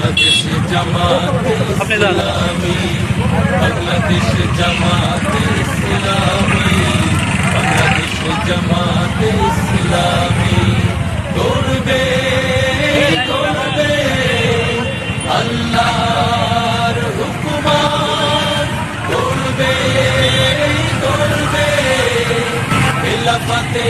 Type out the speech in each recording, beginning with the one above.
বাংলাদেশ জামাতে আপনি। ইসলামী বাংলাদেশ জামাতে ইসলামী বাংলাদেশ জামাতে ইসলামী। করবে করবে আল্লাহর হুকুমান। করবে করবে খেলাফতে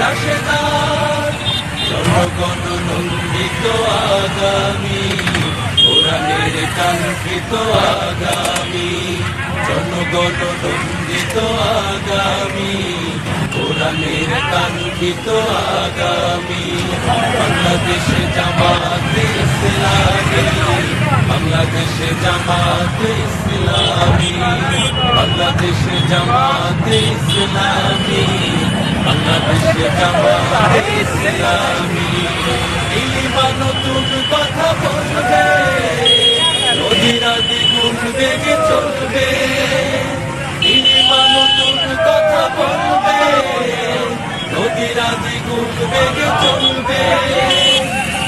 রাশেদার জনগণ নন্দিত আগামী, কোরআনের কাঙ্ক্ষিত আগামী, জনগণ নন্দিত আগামী, কোরআনের কাঙ্ক্ষিত আগামী, বাংলাদেশে জামাতে ইসলামী, বাংলাদেশে জামাতে ইসলামী, বাংলাদেশে জামাতে ইসলামী। বাংলাদেশে জামাতে ইসলামী ইলিমা নতুন কথা বলবে নদীরা দ্বিগুণ বেগে চলবে ইলিমা নতুন কথা বলবে নদীরা দ্বিগুণ বেগে চলবে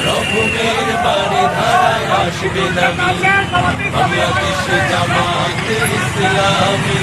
রঘুমের বাড়ি ধারায় আসবে নবী বাংলাদেশে জামাতে ইসলামী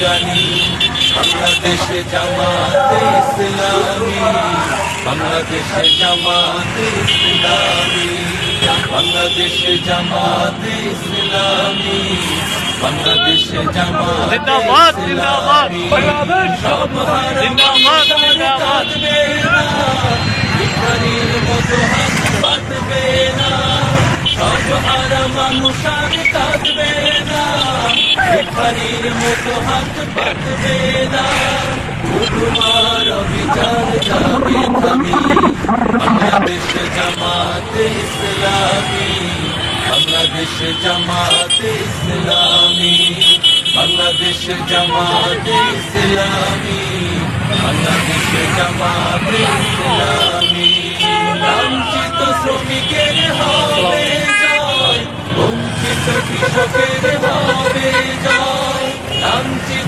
জানি বাংলাদেশে জামাতে ইসলামী বাংলাদেশে জামাতে ইসলামী বাংলাদেশে জামাতে ইসলামী বাংলাদেশে জামাতে। ইসলামী সব। কাঁদবে না ভিখারির মতো হাত পাতবে না সব হারা মানুষ আর কাঁদবে ভিখারির মতো হাত পাতবে না। তোমার অভিযান যাবে বাংলাদেশ জামাতে ইসলামী। বাংলাদেশ জামাতে ইসলামী। বাংলাদেশ জামাতে ইসলামী। বাংলাদেশ জামাতে ইসলামী। লাঞ্ছিত শ্রমিকের হবে জয়। বঞ্চিত কৃষকের হবে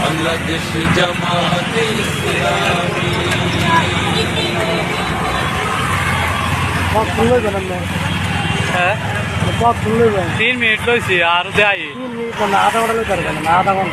বাংলাদেশে জামাতে ইসলামী। হ্যাঁ? তিন মিনিট লইছি আর দেয়। আধা ঘণ্টা লইতে পারবেন আধা ঘণ্টা।